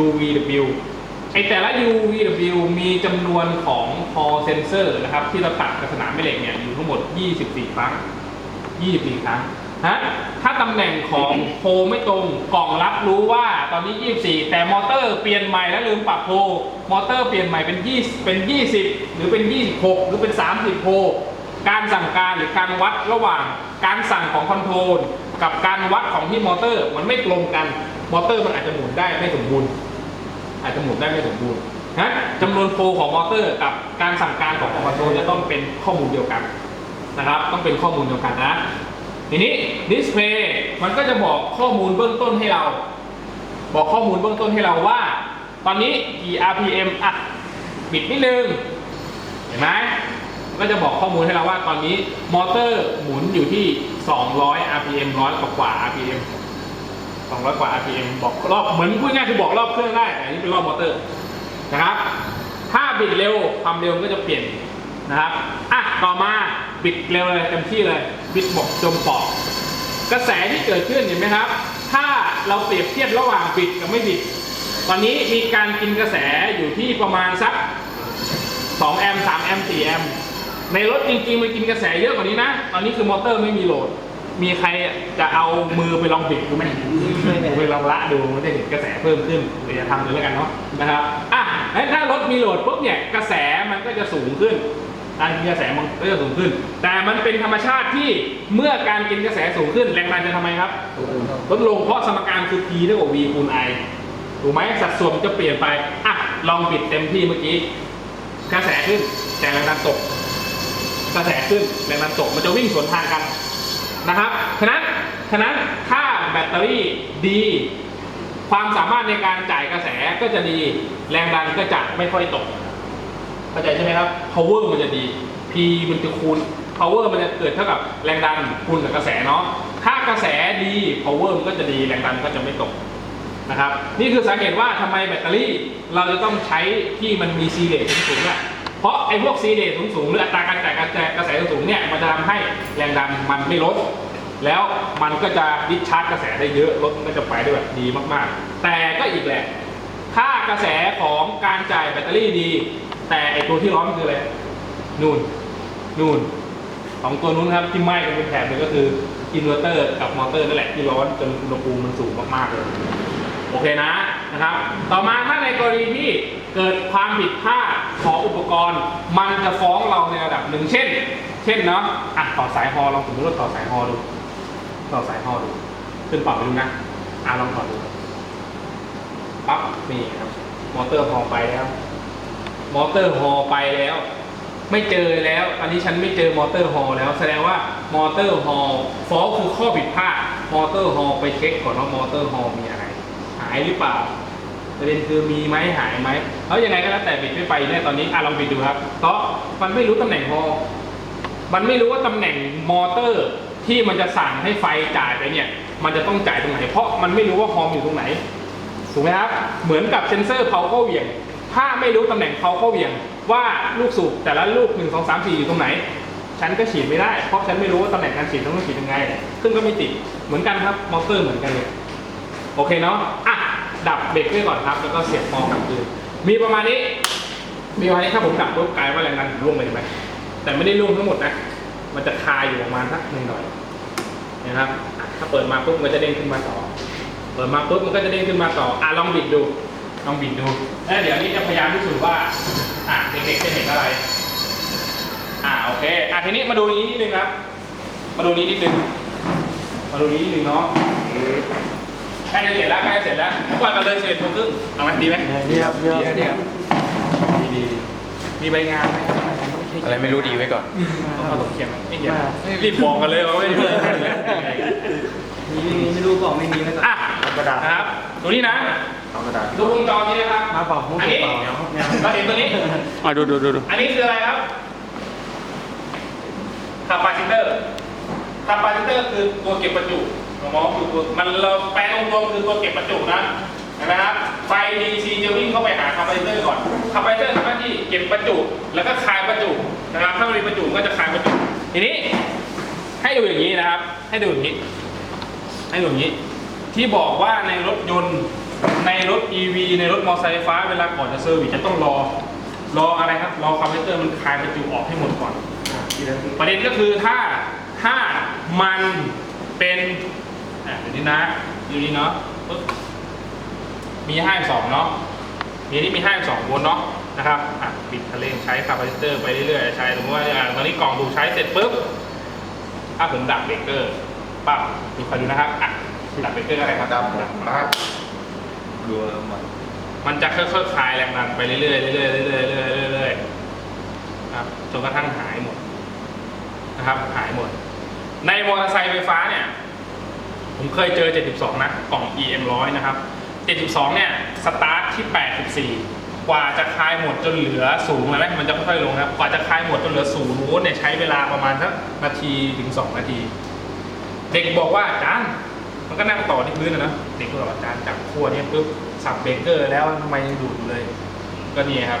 UVW ไอแต่ละ UVW มีจำนวนของ Hall Sensor นะครับ ที่เราตัดกับสนามแม่เหล็กเนี่ยอยู่ทั้งหมด 24 ครั้ง 24 ครั้งฮะถ้าตำแหน่งของโพลไม่ตรงกล่องรับรู้ว่าตอนนี้ 24 แต่มอเตอร์เปลี่ยนใหม่แล้วลืมปรับโพลมอเตอร์เปลี่ยนใหม่เป็น20เป็น 20 หรือเป็น 26 หรือเป็น 30 โพลการสั่งการหรือการวัดระหว่างการสั่งของคอนโทรลกับการวัดของที่มอเตอร์มันไม่ตรงกัน มอเตอร์มันอาจจะหมุนได้ไม่สมบูรณ์ อาจจะหมุนได้ไม่สมบูรณ์นะจำนวนโพของมอเตอร์กับการสั่งการของคอนโทรลจะต้องเป็นข้อมูลเดียวกันนะครับ ต้องเป็นข้อมูลเดียวกันนะ ทีนี้ดิสเพย์มันก็จะบอกข้อมูลเบื้องต้นให้เรา บอกข้อมูลเบื้องต้นให้เราว่า ตอนนี้กี่ RPM อะปิดนิดนึงเห็นไหมก็จะบอกข้อมูลให้เราว่าตอนนี้มอเตอร์หมุนอยู่ที่ 200 RPM ร้อยกว่ากว่า RPM 200 กว่า RPM บอกรอบเหมือนพูดง่ายๆคือบอกรอบเครื่องได้แต่อันนี้เป็นรอบมอเตอร์นะครับ ถ้าบิดเร็วความเร็วก็จะเปลี่ยนนะครับอะต่อมาบิดเร็วเลยเต็มที่เลยบิดบอกจมปอกกระแสที่เกิดขึ้นเห็นไหมครับ ถ้าเราเปรียบเทียบระหว่างบิดกับไม่บิด ตอนนี้มีการกินกระแสอยู่ที่ประมาณสัก 2 แอมป์3แอมป์4แอมป์ในรถจริงๆมันกินกระแสเยอะกว่านี้นะ ตอนนี้คือมอเตอร์ไม่มีโหลด มีใครจะเอามือไปลองบิดดูไหมไปลองละดูมันจะเห็นกระแสเพิ่มขึ้นเดี๋ยวจะทำดูแล้วกันเนาะนะครับอะถ้ารถมีโหลดปุ๊บเนี่ยกระแสมันก็จะสูงขึ้นการกินกระแสมันก็จะสูงขึ้น แต่มันเป็นธรรมชาติที่เมื่อการกินกระแสสูงขึ้นแรงดันจะทำไมครับลดลงเพราะสมการคือ P เท่ากับ V คูณ I ถูกไหมสัดส่วนมันจะเปลี่ยนไปอะลองบิดเต็มที่เมื่อกี้กระแสขึ้นแต่แรงดันตก กระแสขึ้นแรงดันตกมันจะวิ่งสวนทางกัน นะครับฉะนั้นฉะนั้นถ้าแบตเตอรี่ดี ความสามารถในการจ่ายกระแสก็จะดี แรงดันก็จะไม่ค่อยตกเข้าใจใช่ไหมครับ power มันจะดี P มันจะคูณ power มันจะเกิดเท่ากับแรงดันคูณกับกระแสเนาะถ้ากระแสดี power มันก็จะดีแรงดันก็จะไม่ตกนะครับ นี่คือสาเหตุว่าทำไมแบตเตอรี่เราจะต้องใช้ที่มันมีซีเลทสูงๆอะ เพราะไอ้พวกซีเลทสูงๆหรืออัตราการจ่ายกระแสสูงเนี่ยมันจะทำให้แรงดันมันไม่ลด แล้วมันก็จะดิชาร์จกระแสได้เยอะรถมันก็จะไปได้แบบดีมากๆ แต่ก็อีกแหละ ถ้ากระแสของการจ่ายแบตเตอรี่ดี แต่ไอตัวที่ร้อนคืออะไรนู่นนู่นสองตัวนู้นครับที่ไหม้กันเป็นแถบเลยก็คืออินเวอร์เตอร์กับมอเตอร์นั่นแหละที่ร้อนจนอุณหภูมิมันสูงมากๆเลยโอเคนะนะครับ ต่อมาถ้าในกรณีที่ เกิดความผิดพลาดของอุปกรณ์ มันจะฟ้องเราในระดับหนึ่งเช่น เช่นเนาะอะต่อสายฮอลองสมมติว่าต่อสายฮอดู ต่อสายฮอดูขึ้นปรับไปดูนะอะลองต่อดูปั๊บนี่ครับมอเตอร์ฮอไปแล้วมอเตอร์ฮอไปแล้ว ไม่เจอแล้ว อันนี้ฉันไม่เจอมอเตอร์ฮอแล้ว แสดงว่ามอเตอร์ฮอฟอลคือข้อผิดพลาดมอเตอร์ฮอไปเช็คก่อนว่ามอเตอร์ฮอมีอะไร หายหรือเปล่า ประเด็นคือมีไหมหายไหมแล้วยังไงก็แล้วแต่บิดไม่ไปเนี่ยตอนนี้อะลองบิดดูครับเพราะมันไม่รู้ตำแหน่งฮอมันไม่รู้ว่าตำแหน่งมอเตอร์ที่มันจะสั่งให้ไฟจ่ายไปเนี่ย มันจะต้องจ่ายตรงไหน เพราะมันไม่รู้ว่าฮอมอยู่ตรงไหนถูกไหมครับ เหมือนกับเซนเซอร์เพาเข้าเหวี่ยง ถ้าไม่รู้ตำแหน่งเพาเข้าเหวี่ยง ว่าลูกสูบแต่ละลูก1 2 3 4อยู่ตรงไหน ฉันก็ฉีดไม่ได้ เพราะฉันไม่รู้ว่าตำแหน่งการฉีดต้องฉีดยังไง ซึ่งก็ไม่ติด เหมือนกันครับ มอเตอร์เหมือนกันเลย โอเคเนาะอะ ดับเบรกไว้ก่อนครับ แล้วก็เสียบมอกลับคืนมีประมาณนี้ มีประมาณนี้ถ้าผมดับปุ๊บกลายว่าแรงดันร่วงไปเห็นไหมแต่ไม่ได้ร่วงทั้งหมดนะ มันจะคาอยู่ประมาณสักหนึ่งหน่อยนะครับอะถ้าเปิดมาปุ๊บมันก็จะเด้งขึ้นมาต่อ เปิดมาปุ๊บมันก็จะเด้งขึ้นมาต่อ อะลองบิดดู ลองบิดดู แล้วเดี๋ยวนี้จะพยายามพิสูจน์ว่า อะเด็กๆจะเห็นอะไร อะโอเค อะทีนี้มาดูนี้นิดนึงครับ มาดูนี้นิดนึง มาดูนี้นิดนึงเนาะใก ล้จะเสร็จแล้วใกล้จะเสร็จแล้วก่อนกันเลยเสร็จโมงครึ่งเอาไหมดีไหมเรียบเรียบดีครับดีดีมีใบงานไหมอะไรไม่รู้ดีไว้ก่อนเอาตกเขียนไหมไม่เขียนรีบบอกกันเลยว่าไม่มีมีไม่มีไม่รู้บอกไม่มีแล้วก็อะกระดาษนะครับดูนี่นะเอากระดาษดูวงจรนี้นะครับมาเปล่ามุกอันนี้เปล่าเนี่ยเราเห็นตัวนี้อะดูดูดูดูอันนี้คืออะไรครับคาปาซิเตอร์คาปาซิเตอร์คือตัวเก็บประจุ มองคือตัวมันเราแปลตรงๆคือตัวเก็บประจุนะนไหมครับไฟ DC จะวิ่งเข้าไปหาคาปาซิเตอร์ก่อนคาปาซิเตอร์ทำหน้าที่เก็บประจุ แล้วก็คายประจุนะครับ ถ้ามันมีประจุก็จะคายประจุ ทีนี้ ให้ดูอย่างนี้นะครับ ให้ดูอย่างนี้ ให้ดูอย่างนี้ ที่บอกว่าในรถยนต์ในรถ EV ในรถมอเตอร์ไซค์ไฟฟ้าเวลาก่อนจะเซอร์วิสจะต้องรอ รออะไรครับ รอคอมพิวเตอร์มันคลายประจุออกให้หมดก่อน ประเด็นก็คือถ้าถ้ามันเป็น นี้นะอยู่นี่เนาะปึ๊บมีห้าสองเนาะมีนี่มีห้าสองโวลต์เนาะนะครับอะปิดทะเลงใช้คาปาซิเตอร์ไปเรื่อยๆใช้สมมติว่าอะตอนนี้กล่องถูกใช้เสร็จปุ๊บถ้าผมดับเบรกเกอร์ปั๊บดูคอยดูนะครับอะดับเบรกเกอร์อะไรครับดำหมดมากรัวมันมันจะค่อยๆคลายแรงดันไปเรื่อยๆเรื่อยๆเรื่อยๆเรื่อยๆเรื่อยๆครับจนกระทั่งหายหมดนะครับ หายหมด ในมอเตอร์ไซค์ไฟฟ้าเนี่ย ผมเคยเจอ 72 นะ กล่อง EM 100 นะครับ 72 เนี่ย สตาร์ทที่ 84 กว่าจะคลายหมดจนเหลือสูงแล้วไหมมันจะค่อยๆลงครับ กว่าจะคลายหมดจนเหลือศูนย์โวลต์เนี่ยใช้เวลาประมาณสักนาทีถึง 2 นาที เด็กบอกว่าอาจารย์มันก็นั่งต่อที่พื้นนะเนะเด็กก็บอกอาจารย์จับขั้วเนี่ยปุ๊บสับเบรกเกอร์แล้วทำไมยังดูดอยู่เลย ก็นี่ครับ